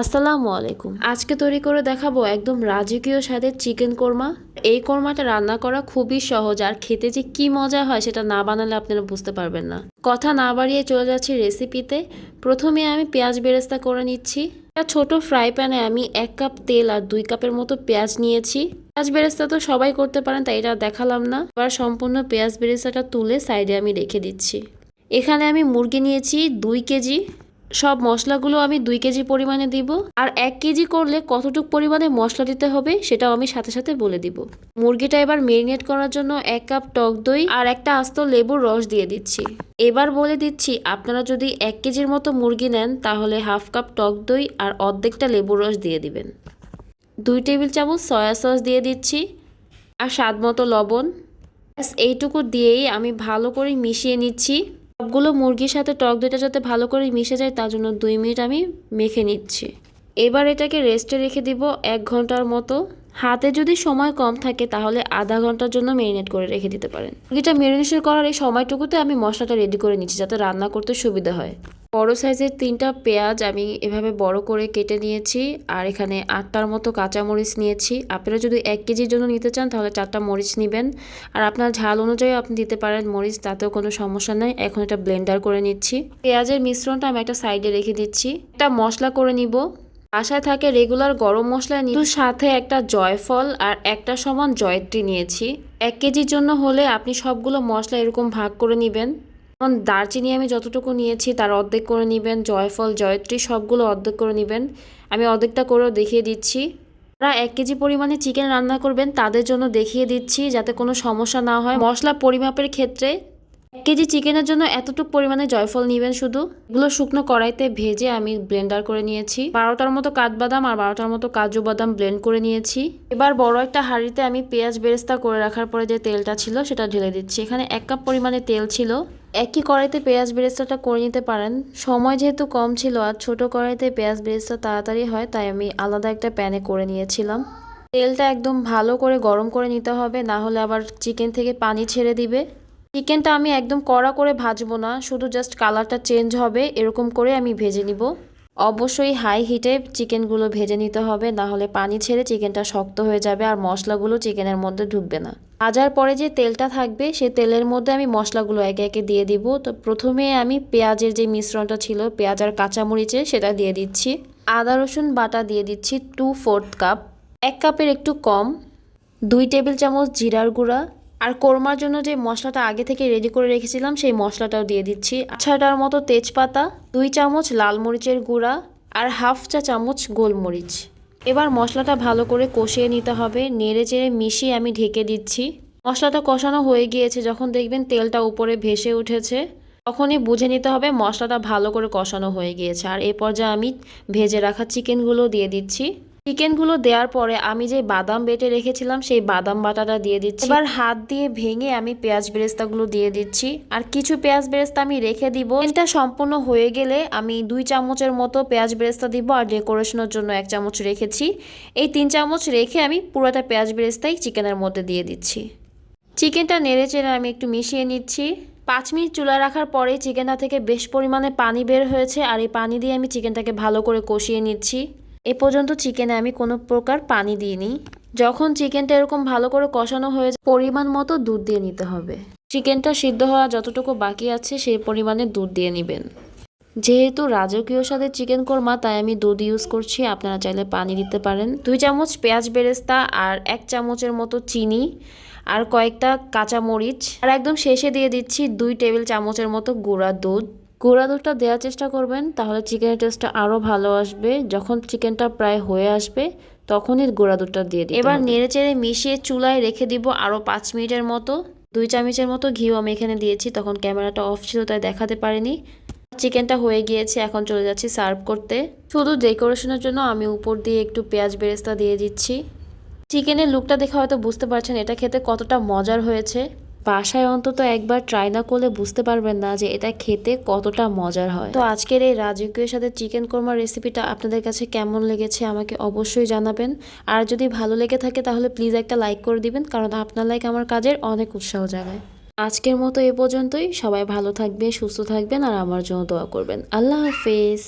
আসসালামু আলাইকুম। আজকে তৈরি করে দেখাবো একদম রাজকীয় স্বাদের চিকেন কোরমা। এই কোরমাটা রান্না করা খুবই সহজ, আর খেতে যে কি মজা হয় সেটা না বানালে আপনারা বুঝতে পারবেন না। কথা না বাড়িয়ে চলে যাচ্ছি রেসিপিতে প্রথমে আমি পেঁয়াজ বেরেস্তা করে নিচ্ছি। একটা ছোট ফ্রাই প্যানে আমি এক কাপ তেল আর দুই কাপের মতো পেঁয়াজ নিয়েছি। পেঁয়াজ বেরেস্তা তো সবাই করতে পারেন, তাই এটা দেখালাম না। এবার সম্পূর্ণ পেঁয়াজ বেরেস্তাটা তুলে সাইডে আমি রেখে দিচ্ছি। এখানে আমি মুরগি নিয়েছি দুই কেজি। সব মশলাগুলো আমি দুই কেজি পরিমাণে দিব। আর এক কেজি করলে কতটুকু পরিমাণে মশলা দিতে হবে সেটাও আমি সাথে সাথে বলে দিব। মুরগিটা এবার মেরিনেট করার জন্য এক কাপ টক দই আর একটা আস্ত লেবুর রস দিয়ে দিচ্ছি। এবার বলে দিচ্ছি, আপনারা যদি এক কেজির মতো মুরগি নেন, তাহলে হাফ কাপ টক দই আর অর্ধেকটা লেবুর রস দিয়ে দিবেন। দুই টেবিল চামচ সয়া সস দিয়ে দিচ্ছি আর স্বাদ মতো লবণ। ব্যাস, এইটুকু দিয়েই আমি ভালো করে মিশিয়ে নিচ্ছি। সবগুলো মুরগির সাথে টক দইটা যাতে ভালো করে মিশে যায়, তার জন্য দুই মিনিট আমি মেখে নিচ্ছি। এবার এটাকে রেস্টে রেখে দিব এক ঘণ্টার মতো। হাতে যদি সময় কম থাকে, তাহলে আধা ঘণ্টার জন্য মেরিনেট করে রেখে দিতে পারেন। মুরগিটা মেরিনেশন করার এই সময়টুকুতে আমি মশলাটা রেডি করে নিচ্ছি, যাতে রান্না করতে সুবিধা হয়। বড় সাইজের তিনটা পেঁয়াজ আমি এভাবে বড় করে কেটে নিয়েছি, আর এখানে আটটার মতো কাঁচামরিচ নিয়েছি। আপনারা যদি এক কেজির জন্য নিতে চান, তাহলে চারটা মরিচ নেবেন। আর আপনার ঝাল অনুযায়ী আপনি দিতে পারেন মরিচ, তাতেও কোনো সমস্যা নেই। এখন এটা ব্লেন্ডার করে নিচ্ছি। পেঁয়াজের মিশ্রণটা আমি একটা সাইডে রেখে দিচ্ছি। একটা মশলা করে নিব। বাসায় থাকে রেগুলার গরম মশলা নিয়ে সাথে একটা জয়ফল আর একটা সমান জয়ত্রী নিয়েছি। এক কেজির জন্য হলে আপনি সবগুলো মশলা এরকম ভাগ করে নেবেন। যেমন দারচিনি আমি যতটুকু নিয়েছি তার অর্ধেক করে নেবেন, জয়ফল, জয়ত্রী সবগুলো অর্ধেক করে নেবেন। আমি অর্ধেকটা করেও দেখিয়ে দিচ্ছি। যারা এক কেজি পরিমাণে চিকেন রান্না করবেন তাদের জন্য দেখিয়ে দিচ্ছি যাতে কোনো সমস্যা না হয়। মশলা পরিমাপের ক্ষেত্রে এক কেজি চিকেনের জন্য এতটুকু পরিমাণে জয়ফল নেবেন শুধু? এগুলো শুকনো কড়াইতে ভেজে আমি ব্লেন্ডার করে নিয়েছি। বারোটার মতো কাঠবাদাম আর বারোটার মতো কাজু বাদাম ব্লেন্ড করে নিয়েছি। এবার বড় একটা হাঁড়িতে আমি পেঁয়াজ বেরেস্তা করে রাখার পরে যে তেলটা ছিল সেটা ঢেলে দিচ্ছি। এখানে এক কাপ পরিমাণে তেল ছিল। একই কড়াইতে পেঁয়াজ বেরেস্তাটা করে নিতে পারেন। সময় যেহেতু কম ছিল আর ছোট কড়াইতে পেঁয়াজ বেরেস্তা তাড়াতাড়ি হয়, তাই আমি আলাদা একটা প্যানে করে নিয়েছিলাম। তেলটা একদম ভালো করে গরম করে নিতে হবে, না হলে আবার চিকেন থেকে পানি ছেড়ে দিবে। চিকেনটা আমি একদম কড়া করে ভাজবো না, শুধু জাস্ট কালারটা চেঞ্জ হবে, এরকম করে আমি ভেজে নিব। অবশ্যই হাই হিটে চিকেনগুলো ভেজে নিতে হবে, না হলে পানি ছেড়ে চিকেনটা শক্ত হয়ে যাবে আর মশলাগুলো চিকেনের মধ্যে ঢুকবে না। ভাজার পরে যে তেলটা থাকবে, সে তেলের মধ্যে আমি মশলাগুলো একে একে দিয়ে দিব। তো প্রথমে আমি পেঁয়াজের যে মিশ্রণটা ছিল, পেঁয়াজ আর কাঁচামরিচে সেটা দিয়ে দিচ্ছি। আদা, রসুন বাটা দিয়ে দিচ্ছি টু ফোর্থ কাপ এক কাপের একটু কম, দুই টেবিল চামচ জিরার গুঁড়া আর কোরমার জন্য যে মশলাটা আগে থেকে রেডি করে রেখেছিলাম, সেই মশলাটাও দিয়ে দিচ্ছি। আছাটার মতো তেজপাতা, দুই চামচ লাল মরিচের গুঁড়া আর হাফ চা চামচ গোলমরিচ। এবার মশলাটা ভালো করে কষিয়ে নিতে হবে, নেড়ে চেড়ে মিশিয়ে আমি ঢেকে দিচ্ছি। মশলাটা কষানো হয়ে গিয়েছে, যখন দেখবেন তেলটা উপরে ভেসে উঠেছে, তখনই বুঝে নিতে হবে মশলাটা ভালো করে কষানো হয়ে গিয়েছে। আর এই পর্যায়ে আমি ভেজে রাখা চিকেনগুলো দিয়ে দিচ্ছি। চিকেনগুলো দেওয়ার পরে আমি যে বাদাম বেটে রেখেছিলাম, সেই বাদাম বাটাটা দিয়ে দিচ্ছি। এবার হাত দিয়ে ভেঙে আমি পেঁয়াজ বেরেস্তাগুলো দিয়ে দিচ্ছি। আর কিছু পেঁয়াজ বেরেস্তা আমি রেখে দিব। এটা সম্পূর্ণ হয়ে গেলে আমি দুই চামচের মতো পেঁয়াজ বেরেস্তা দিব আর ডেকোরেশনের জন্য এক চামচ রেখেছি। এই তিন চামচ রেখে আমি পুরোটা পেঁয়াজ বেরেস্তাই চিকেনের মধ্যে দিয়ে দিচ্ছি। চিকেনটা নেড়ে চেড়ে আমি একটু মিশিয়ে নিচ্ছি। পাঁচ মিনিট চুলা রাখার পরে চিকেনটা থেকে বেশ পরিমাণে পানি বের হয়েছে। আর এই পানি দিয়ে আমি চিকেনটাকে ভালো করে কষিয়ে নিচ্ছি। এ পর্যন্ত চিকেনে আমি কোনো প্রকার পানি দিইনি। যখন চিকেনটা এরকম ভালো করে কষানো হয়ে যায়, পরিমাণ মতো দুধ দিয়ে নিতে হবে। চিকেনটা সিদ্ধ হওয়া যতটুকু বাকি আছে, সেই পরিমাণে দুধ দিয়ে নেবেন। যেহেতু রাজকীয় স্বাদের চিকেন কোরমা, তাই আমি দুধ ইউজ করছি। আপনারা চাইলে পানি দিতে পারেন। দুই চামচ পেঁয়াজ বেরেস্তা আর এক চামচের মতো চিনি আর কয়েকটা কাঁচা মরিচ আর একদম শেষে দিয়ে দিচ্ছি দুই টেবিল চামচের মতো গুঁড়া দুধ। গুঁড়া দুধটা দেওয়ার চেষ্টা করবেন তাহলে চিকেনের টেস্টটা আরও ভালো আসবে। যখন চিকেনটা প্রায় হয়ে আসবে তখনই গুঁড়া দুধটা দিয়ে দিই এবার নেড়ে চেড়ে মিশিয়ে চুলায় রেখে দিব আরও পাঁচ মিনিটের মতো। দুই চামচের মতো ঘিও আমি এখানে দিয়েছি তখন ক্যামেরাটা অফ ছিল তাই দেখাতে পারিনি। চিকেনটা হয়ে গিয়েছে এখন চলে যাচ্ছি সার্ভ করতে। শুধু ডেকোরেশনের জন্য আমি উপর দিয়ে একটু পেঁয়াজ বেরেস্তা দিয়ে দিচ্ছি। চিকেনের লুকটা দেখে হয়তো বুঝতে পারছেন এটা খেতে কতটা মজার হয়েছে। বাসায় অন্তত একবার ট্রাই না করলে বুঝতে পারবেন না যে এটা খেতে কতটা মজার হয়। তো আজকের এই রাজকীয় সাথে চিকেন কোরমার রেসিপিটা আপনাদের কাছে কেমন লেগেছে আমাকে অবশ্যই জানাবেন। আর যদি ভালো লেগে থাকে তাহলে প্লিজ একটা লাইক করে দিবেন, কারণ আপনার লাইক আমার কাজের অনেক উৎসাহ জাগায়। আজকের মতো এ পর্যন্তই। সবাই ভালো থাকবে সুস্থ থাকবেন, আর আমার জন্য দোয়া করবেন। আল্লাহ হাফেজ।